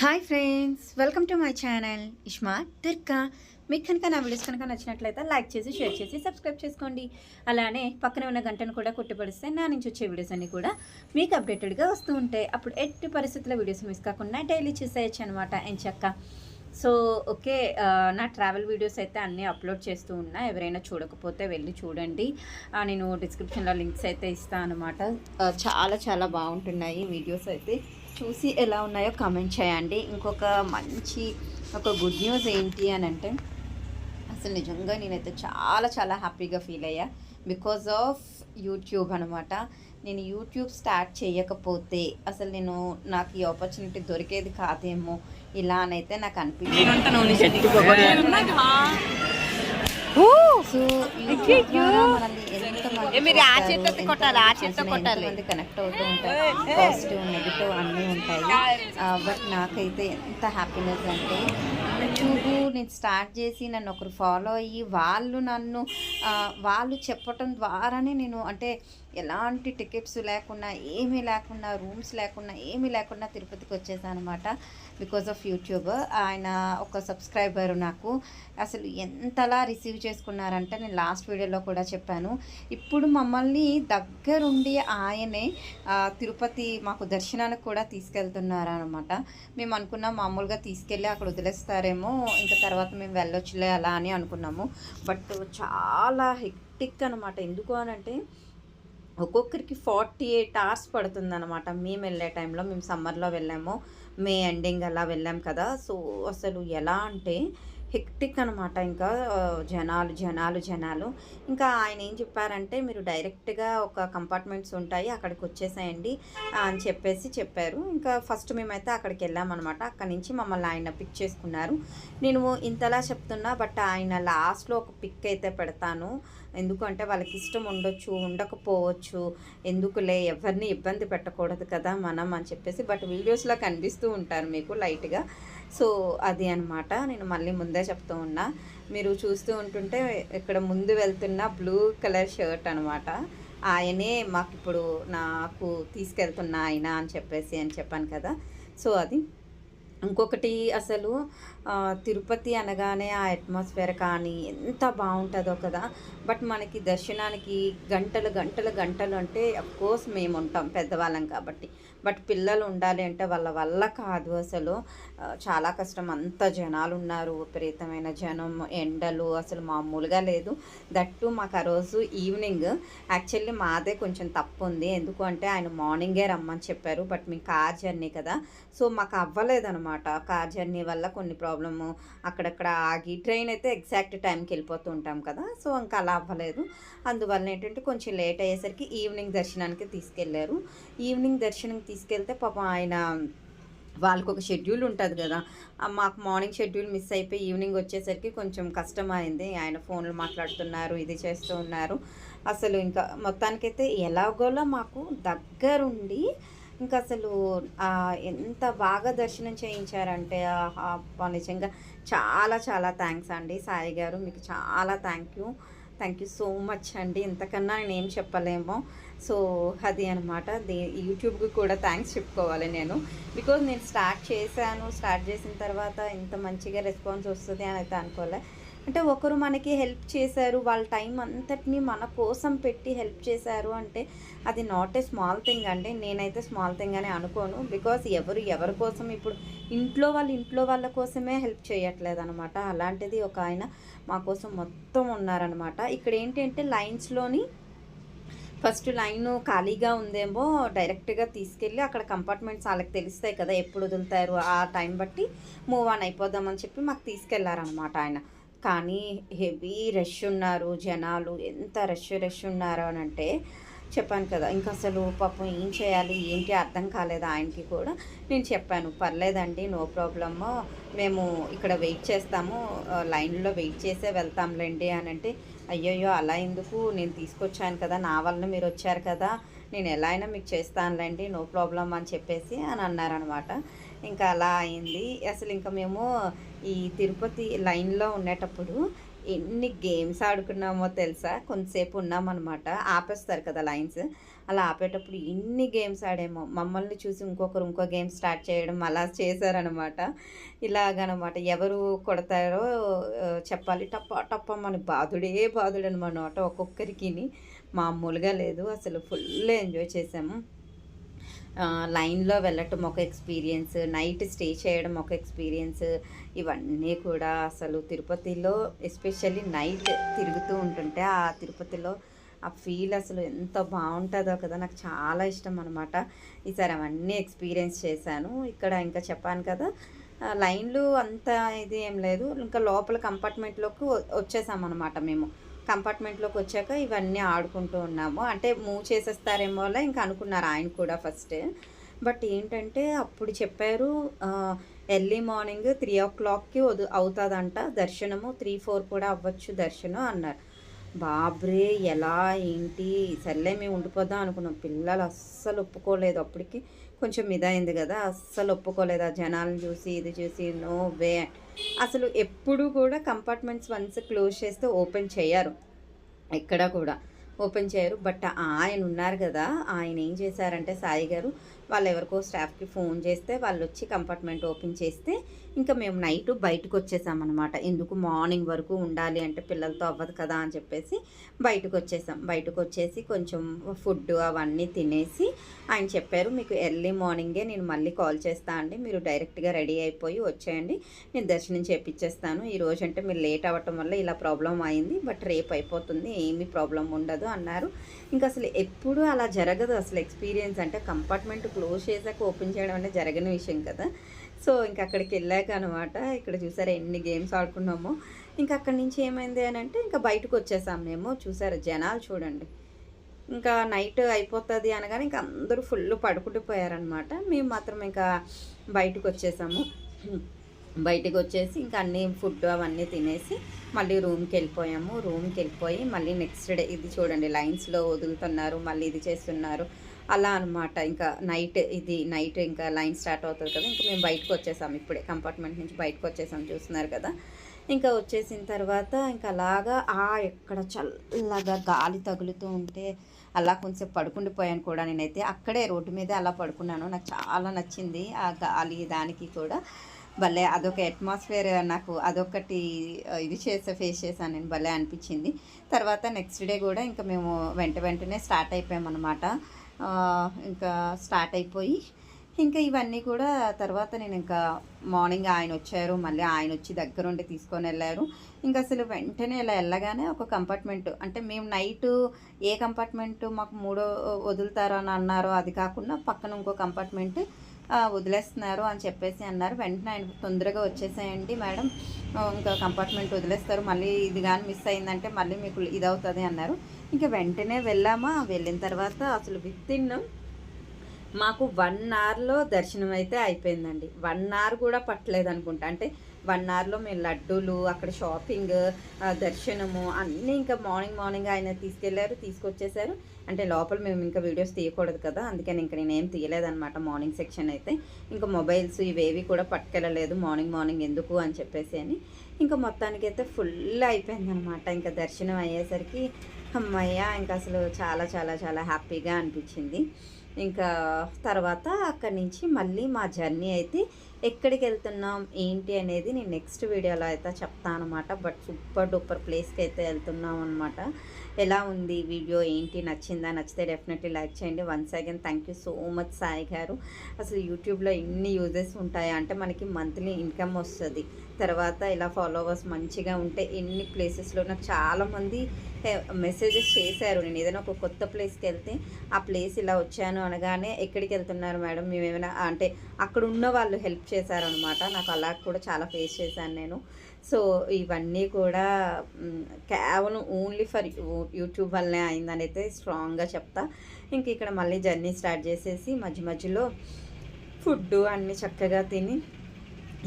Hi friends welcome to my channel Ishma Durga మీకు కనుక నా వీడియోస్ కనుక నచ్చినట్లయితే లైక్ చేసి షేర్ చేసి సబ్స్క్రైబ్ చేసుకోండి. అలానే పక్కనే ఉన్న గంటను కూడా కొట్టుపడిస్తే నా నుంచి వచ్చే వీడియోస్ అన్నీ కూడా మీకు అప్డేటెడ్గా వస్తూ ఉంటాయి. అప్పుడు ఎట్టి పరిస్థితుల్లో వీడియోస్ మిస్ కాకుండా డైలీ చూసేయచ్చు అనమాట ఎంచక్క సో ఓకే నా ట్రావెల్ వీడియోస్ అయితే అన్నీ అప్లోడ్ చేస్తూ ఉన్నా. ఎవరైనా చూడకపోతే వెళ్ళి చూడండి. నేను డిస్క్రిప్షన్లో లింక్స్ అయితే ఇస్తాను అనమాట చాలా చాలా బాగుంటున్నాయి వీడియోస్ అయితే. చూసి ఎలా ఉన్నాయో కామెంట్ చేయండి. ఇంకొక మంచి ఒక గుడ్ న్యూస్ ఏంటి అని అంటే అసలు నిజంగా నేనైతే చాలా చాలా హ్యాపీగా ఫీల్ అయ్యా. బికాజ్ ఆఫ్ యూట్యూబ్ అనమాట నేను యూట్యూబ్ స్టార్ట్ చేయకపోతే అసలు నేను నాకు ఈ ఆపర్చునిటీ దొరికేది కాదేమో ఇలా అనైతే నాకు అనిపించింది సో మీరు ఆ ఎంత కొట్టాలి, ఆ చూసినా, కొట్టాలి. కనెక్ట్ అవుతూ ఉంటారు పాజిటివ్ నెగిటివ్ అన్నీ ఉంటాయి. బట్ నాకైతే ఎంత హ్యాపీనెస్ అంటే యూట్యూబ్ నేను స్టార్ట్ చేసి నన్ను ఒకరు ఫాలో అయ్యి వాళ్ళు నన్ను వాళ్ళు చెప్పటం ద్వారానే నేను అంటే ఎలాంటి టికెట్స్ లేకుండా ఏమీ లేకుండా రూమ్స్ లేకుండా ఏమీ లేకుండా తిరుపతికి వచ్చేసాను అనమాట బికాజ్ ఆఫ్ యూట్యూబ్ ఆయన ఒక సబ్స్క్రైబర్ నాకు. అసలు ఎంతలా రిసీవ్ చేసుకున్నారంటే నేను లాస్ట్ వీడియోలో కూడా చెప్పాను. ఇప్పుడు మమ్మల్ని దగ్గరుండి ఆయనే తిరుపతి మాకు దర్శనానికి కూడా తీసుకెళ్తున్నారు అనమాట మేము అనుకున్నాం మామూలుగా తీసుకెళ్ళి అక్కడ వదిలేస్తారేమో ఇంకా తర్వాత మేము వెళ్ళొచ్చులే అలా అని అనుకున్నాము. బట్ చాలా హెక్టిక్ అనమాట ఎందుకు అని అంటే ఒక్కొక్కరికి ఫార్టీ ఎయిట్ అవర్స్ పడుతుంది అనమాట మేము వెళ్ళే టైంలో మేము సమ్మర్లో వెళ్ళాము. మే ఎండింగ్ అలా వెళ్ళాం కదా. సో అసలు ఎలా అంటే హెక్టిక్ అనమాట ఇంకా జనాలు జనాలు జనాలు. ఇంకా ఆయన ఏం చెప్పారంటే మీరు డైరెక్ట్గా ఒక కంపార్ట్మెంట్స్ ఉంటాయి అక్కడికి వచ్చేసేయండి అని చెప్పేసి చెప్పారు. ఇంకా ఫస్ట్ మేమైతే అక్కడికి వెళ్ళామన్నమాట అక్కడి నుంచి మమ్మల్ని ఆయన పిక్ చేసుకున్నారు. నేను ఇంతలా చెప్తున్నా బట్ ఆయన లాస్ట్లో ఒక పిక్ అయితే పెడతాను ఎందుకంటే వాళ్ళకి ఇష్టం ఉండొచ్చు ఉండకపోవచ్చు. ఎందుకులే ఎవరిని ఇబ్బంది పెట్టకూడదు కదా మనం అని చెప్పేసి బట్ వీడియోస్లో కనిపిస్తూ ఉంటారు మీకు లైట్గా. సో అది అనమాట నేను మళ్ళీ ముందే చెప్తూ ఉన్నా. మీరు చూస్తూ ఉంటుంటే ఇక్కడ ముందు వెళ్తున్న బ్లూ కలర్ షర్ట్ అనమాట ఆయనే మాకు ఇప్పుడు నాకు తీసుకెళ్తున్న ఆయన అని చెప్పేసి అని చెప్పాను కదా. సో అది ఇంకొకటి అసలు తిరుపతి అనగానే ఆ అట్మాస్ఫియర్ కానీ ఎంత బాగుంటుందో కదా. బట్ మనకి దర్శనానికి గంటలు గంటలు గంటలు అంటే కోర్స్ మేము ఉంటాం పెద్దవాళ్ళం కాబట్టి. బట్ పిల్లలు ఉండాలి అంటే వాళ్ళ వల్ల కాదు అసలు. చాలా కష్టం. అంత జనాలు ఉన్నారు. విపరీతమైన జనం ఎండలు అసలు మామూలుగా లేదు. దట్టు మాకు ఆ రోజు ఈవినింగ్. యాక్చువల్లీ మాదే కొంచెం తప్పు ఉంది ఎందుకు అంటే ఆయన మార్నింగే రమ్మని చెప్పారు. బట్ మీ కార్ జర్నీ కదా. సో మాకు అవ్వలేదనమాట కార్ జర్నీ వల్ల కొన్ని ప్రాబ్లము. అక్కడక్కడ ఆగి ట్రైన్ అయితే ఎగ్జాక్ట్ టైంకి వెళ్ళిపోతూ ఉంటాం కదా. సో ఇంకా అలా అవ్వలేదు. అందువల్ల ఏంటంటే కొంచెం లేట్ అయ్యేసరికి ఈవినింగ్ దర్శనానికి తీసుకెళ్ళారు. ఈవినింగ్ దర్శనం తీసుకు తీసుకెళ్తే పాపం ఆయన వాళ్ళకు ఒక షెడ్యూల్ ఉంటుంది కదా. మాకు మార్నింగ్ షెడ్యూల్ మిస్ అయిపోయి ఈవినింగ్ వచ్చేసరికి కొంచెం కష్టం అయింది ఆయన ఫోన్లు మాట్లాడుతున్నారు ఇది చేస్తూ ఉన్నారు. అసలు ఇంకా మొత్తానికైతే ఎలాగోలా మాకు దగ్గరుండి ఇంకా అసలు ఎంత బాగా దర్శనం చేయించారంటే నిజంగా చాలా చాలా థ్యాంక్స్ అండి. సాయి గారు మీకు చాలా thank you. Thank you so much అండి. ఇంతకన్నా నేను ఏం చెప్పలేమో. సో అది అనమాట దే యూట్యూబ్కి కూడా థ్యాంక్స్ చెప్పుకోవాలి నేను. బికాజ్ నేను స్టార్ట్ చేశాను స్టార్ట్ చేసిన తర్వాత ఇంత మంచిగా రెస్పాన్స్ వస్తుంది అని అయితే అనుకోలే. అంటే ఒకరు మనకి హెల్ప్ చేశారు వాళ్ళ టైం అంతటిని మన కోసం పెట్టి హెల్ప్ చేశారు అంటే అది నాట్ ఏ స్మాల్ థింగ్ అండి. నేనైతే స్మాల్ థింగ్ అని అనుకోను. బికాస్ ఎవరు ఎవరి కోసం ఇప్పుడు ఇంట్లో వాళ్ళు ఇంట్లో వాళ్ళ కోసమే హెల్ప్ చేయట్లేదు అనమాట అలాంటిది ఒక ఆయన మా కోసం మొత్తం ఉన్నారనమాట ఇక్కడ ఏంటంటే లైన్స్లోని ఫస్ట్ లైన్ ఖాళీగా ఉందేమో డైరెక్ట్గా తీసుకెళ్ళి అక్కడ కంపార్ట్మెంట్స్ వాళ్ళకి తెలుస్తాయి కదా ఎప్పుడు వదులుతారు ఆ టైం బట్టి మూవ్ ఆన్ అయిపోదామని చెప్పి మాకు తీసుకెళ్ళారనమాట ఆయన. కానీ హెవీ రష్ ఉన్నారు జనాలు. ఎంత రష్ రష్ ఉన్నారు అని అంటే చెప్పాను కదా ఇంకా అసలు పాపం ఏం చేయాలి ఏంటి అర్థం కాలేదు ఆయనకి కూడా. నేను చెప్పాను పర్లేదండి నో ప్రాబ్లమ్. మేము ఇక్కడ వెయిట్ చేస్తాము లైన్లో వెయిట్ చేసే వెళ్తాంలేండి అని అంటే అయ్యయ్యో అలా ఎందుకు? నేను తీసుకొచ్చాను కదా నా వలన మీరు వచ్చారు కదా నేను ఎలా అయినా మీకు చేస్తానులేండి నో ప్రాబ్లం అని చెప్పేసి అని అన్నారనమాట. ఇంకా అలా అయింది. అసలు ఇంకా మేము ఈ తిరుపతి లైన్లో ఉండేటప్పుడు ఎన్ని గేమ్స్ ఆడుకున్నామో తెలుసా? కొంతసేపు ఉన్నామన్నమాట. ఆపేస్తారు కదా లైన్స్. అలా ఆపేటప్పుడు ఎన్ని గేమ్స్ ఆడేమో. మమ్మల్ని చూసి ఇంకొకరు ఇంకో గేమ్ స్టార్ట్ చేయడం అలా చేశారనమాట ఇలాగనమాట. ఎవరు కొడతారో చెప్పాలి. టప్ప టప్ప మన బాధుడే బాధుడు అనమాట ఒక్కొక్కరికి మామూలుగా లేదు. అసలు ఫుల్ ఎంజాయ్ చేసాము లైన్లో వెళ్ళటం ఒక ఎక్స్పీరియన్స్ నైట్ స్టే చేయడం ఒక ఎక్స్పీరియన్స్ ఇవన్నీ కూడా అసలు తిరుపతిలో ఎస్పెషల్లీ నైట్ తిరుగుతూ ఉంటుంటే ఆ తిరుపతిలో ఆ ఫీల్ అసలు ఎంత బాగుంటుందో కదా నాకు చాలా ఇష్టం అనమాట ఈసారి అవన్నీ ఎక్స్పీరియన్స్ చేశాను. ఇక్కడ ఇంకా చెప్పాను కదా లైన్లు అంత ఇది ఏం లేదు. ఇంకా లోపల కంపార్ట్మెంట్లోకి వచ్చేసామన్నమాట మేము. కంపార్ట్మెంట్లోకి వచ్చాక ఇవన్నీ ఆడుకుంటూ ఉన్నాము. అంటే మూవ్ చేసేస్తారేమో ఇంకా అనుకున్నారు ఆయన కూడా ఫస్ట్. బట్ ఏంటంటే అప్పుడు చెప్పారు ఎర్లీ మార్నింగ్ త్రీ ఓ క్లాక్కి వదు అవుతుందంట. దర్శనము త్రీ ఫోర్ కూడా అవ్వచ్చు దర్శనం అన్నారు. బాబ్రే ఎలా ఏంటి? సర్లే మేము ఉండిపోదాం అనుకున్నాం. పిల్లలు అస్సలు ఒప్పుకోలేదు. అప్పటికి కొంచెం ఇదైంది కదా. అస్సలు ఒప్పుకోలేదు. ఆ జనాలను చూసి ఇది చూసి నో వే అసలు ఎప్పుడు కూడా కంపార్ట్మెంట్స్ వన్స్ క్లోజ్ చేస్తే ఓపెన్ చేయరు. ఎక్కడ కూడా ఓపెన్ చేయరు. బట్ ఆయన ఉన్నారు కదా. ఆయన ఏం చేశారంటే సాయి గారు వాళ్ళు ఎవరికో స్టాఫ్కి ఫోన్ చేస్తే వాళ్ళు వచ్చి కంపార్ట్మెంట్ ఓపెన్ చేస్తే ఇంకా మేము నైట్ బయటకు వచ్చేసామన్నమాట ఎందుకు మార్నింగ్ వరకు ఉండాలి అంటే పిల్లలతో అవ్వదు కదా అని చెప్పేసి బయటకు వచ్చేసాం బయటకు వచ్చేసి కొంచెం ఫుడ్ అవన్నీ తినేసి ఆయన చెప్పారు మీకు ఎర్లీ మార్నింగే నేను మళ్ళీ కాల్ చేస్తా అండి. మీరు డైరెక్ట్గా రెడీ అయిపోయి వచ్చేయండి. నేను దర్శనం చేపించేస్తాను ఈరోజు అంటే మీరు లేట్ అవ్వటం వల్ల ఇలా ప్రాబ్లం అయింది బట్ రేపు అయిపోతుంది. ఏమీ ప్రాబ్లం ఉండదు అన్నారు. ఇంకా అసలు ఎప్పుడు అలా జరగదు అసలు ఎక్స్పీరియన్స్ అంటే కంపార్ట్మెంట్ క్లోజ్ చేశాక ఓపెన్ చేయడం అంటే జరగని విషయం కదా. సో ఇంకా అక్కడికి వెళ్ళాక అనమాట ఇక్కడ చూసారా ఎన్ని గేమ్స్ ఆడుకున్నామో. ఇంకా అక్కడి నుంచి ఏమైంది అని అంటే ఇంకా బయటకు వచ్చేసాం మేము. చూసారా జనాలు చూడండి. ఇంకా నైట్ అయిపోతుంది అనగానే ఇంకా అందరూ ఫుల్ పడుకుండిపోయారనమాట మేము మాత్రం ఇంకా బయటకు వచ్చేసాము. బయటకు వచ్చేసి ఇంకా అన్ని ఫుడ్ అవన్నీ తినేసి మళ్ళీ రూమ్కి వెళ్ళిపోయాము. రూమ్కి వెళ్ళిపోయి మళ్ళీ నెక్స్ట్ డే ఇది చూడండి లైన్స్లో వదులుతున్నారు. మళ్ళీ ఇది చేస్తున్నారు. అలా అనమాట ఇంకా నైట్ ఇది నైట్ ఇంకా లైన్ స్టార్ట్ అవుతుంది కదా ఇంకా మేము బయటకు వచ్చేసాం ఇప్పుడే. కంపార్ట్మెంట్ నుంచి బయటకు వచ్చేసాం చూస్తున్నారు కదా. ఇంకా వచ్చేసిన తర్వాత ఇంకా అలాగా ఆ ఎక్కడ చల్లగా గాలి తగులుతూ ఉంటే అలా కొంచెం పడుకుండిపోయాను కూడా నేనైతే. అక్కడే రోడ్డు మీదే అలా పడుకున్నాను. నాకు చాలా నచ్చింది ఆ గాలి దానికి కూడా. భలే అదొక అట్మాస్ఫియర్ నాకు అదొకటి ఇది చేసే ఫేస్ చేశాను నేను. భలే అనిపించింది. తర్వాత నెక్స్ట్ డే కూడా ఇంకా మేము వెంట వెంటనే స్టార్ట్ అయిపోయామన్నమాట. ఇంకా స్టార్ట్ అయిపోయి ఇంకా ఇవన్నీ కూడా తర్వాత నేను ఇంకా మార్నింగ్ ఆయన వచ్చారు మళ్ళీ ఆయన వచ్చి దగ్గరుండి తీసుకొని వెళ్ళారు. ఇంకా అసలు వెంటనే ఇలా వెళ్ళగానే ఒక కంపార్ట్మెంట్ అంటే మేము నైట్ ఏ కంపార్ట్మెంట్ మాకు మూడో వదులుతారో అని అన్నారో అది కాకుండా పక్కన ఇంకో కంపార్ట్మెంట్ వదిలేస్తున్నారు అని చెప్పేసి అన్నారు. వెంటనే ఆయన తొందరగా వచ్చేసేయండి మేడం. ఇంకా కంపార్ట్మెంట్ వదిలేస్తారు మళ్ళీ ఇది కానీ మిస్ అయిందంటే మళ్ళీ మీకు ఇది అవుతుంది అన్నారు. ఇంకా వెంటనే వెళ్ళామా? వెళ్ళిన తర్వాత అసలు విత్ ఇన్ మాకు వన్ అవర్లో దర్శనం అయితే అయిపోయిందండి. వన్ అవర్ కూడా పట్టలేదు అనుకుంటా అంటే వన్ అవర్లో మేము లడ్డూలు అక్కడ షాపింగ్ దర్శనము అన్నీ ఇంకా మార్నింగ్ మార్నింగ్ ఆయన తీసుకెళ్ళారు తీసుకొచ్చేసారు. అంటే లోపల మేము ఇంకా వీడియోస్ తీయకూడదు కదా. అందుకని ఇంకా నేను ఏం తీయలేదన్నమాట మార్నింగ్ సెక్షన్ అయితే. ఇంకా మొబైల్స్ ఇవేవి కూడా పట్టుకెళ్ళలేదు మార్నింగ్ మార్నింగ్ ఎందుకు అని చెప్పేసి అని. ఇంకా మొత్తానికైతే ఫుల్ అయిపోయిందనమాట ఇంకా దర్శనం అయ్యేసరికి అమ్మయ్య ఇంకా అసలు చాలా చాలా చాలా హ్యాపీగా అనిపించింది. ఇంకా తర్వాత అక్కడి నుంచి మళ్ళీ మా జర్నీ అయితే ఎక్కడికి వెళ్తున్నాం ఏంటి అనేది నేను నెక్స్ట్ వీడియోలో అయితే చెప్తాను అనమాట బట్ సూపర్ డూపర్ ప్లేస్కి అయితే వెళ్తున్నాం అనమాట ఎలా ఉంది వీడియో ఏంటి నచ్చిందా? నచ్చితే డెఫినెట్లీ లైక్ చేయండి. Once again thank you so much Sai garu. అసలు యూట్యూబ్లో ఎన్ని యూజెస్ ఉంటాయా? అంటే మనకి మంత్లీ ఇన్కమ్ వస్తుంది. తర్వాత ఇలా ఫాలోవర్స్ మంచిగా ఉంటే ఎన్ని ప్లేసెస్లో నాకు చాలామంది మెసేజెస్ చేశారు. నేను ఏదైనా ఒక కొత్త ప్లేస్కి వెళ్తే ఆ ప్లేస్ ఇలా వచ్చాను అనగానే ఎక్కడికి వెళ్తున్నారు మేడం? మేము ఏమైనా అంటే అక్కడ ఉన్న వాళ్ళు హెల్ప్ చేశారనమాట నాకు అలా కూడా చాలా ఫేస్ చేశాను నేను. సో ఇవన్నీ కూడా కేవలం ఓన్లీ ఫర్ యూట్యూబ్ వల్లనే అయిందని అయితే స్ట్రాంగ్గా చెప్తా. ఇంక ఇక్కడ మళ్ళీ జర్నీ స్టార్ట్ చేసేసి మధ్య మధ్యలో ఫుడ్ అన్నీ చక్కగా తిని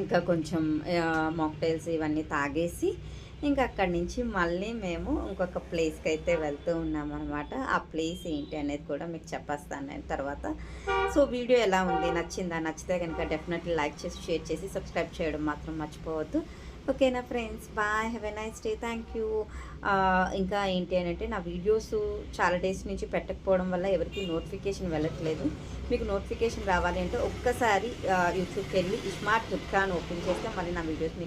ఇంకా కొంచెం మాక్టైల్స్ ఇవన్నీ తాగేసి ఇంకా అక్కడి నుంచి మళ్ళీ మేము ఇంకొక ప్లేస్కి అయితే వెళ్తూ ఉన్నాం అనమాట ఆ ప్లేస్ ఏంటి అనేది కూడా మీకు చెప్పేస్తాను నేను తర్వాత. సో వీడియో ఎలా ఉంది? నచ్చిందా? నచ్చితే కనుక డెఫినెట్లీ లైక్ చేసి షేర్ చేసి సబ్స్క్రైబ్ చేయడం మాత్రం మర్చిపోవద్దు. ఓకేనా friends bye have a nice day thank you ఇంకా ఏంటి అని అంటే నా వీడియోస్ చాలా డేస్ నుంచి పెట్టకపోవడం వల్ల ఎవరికి నోటిఫికేషన్ వెళ్ళట్లేదు. మీకు నోటిఫికేషన్ రావాలి అంటే ఒక్కసారి యూట్యూబ్కి వెళ్ళి స్మార్ట్ దుర్గా ఓపెన్ చేస్తే మళ్ళీ నా వీడియోస్ మీకు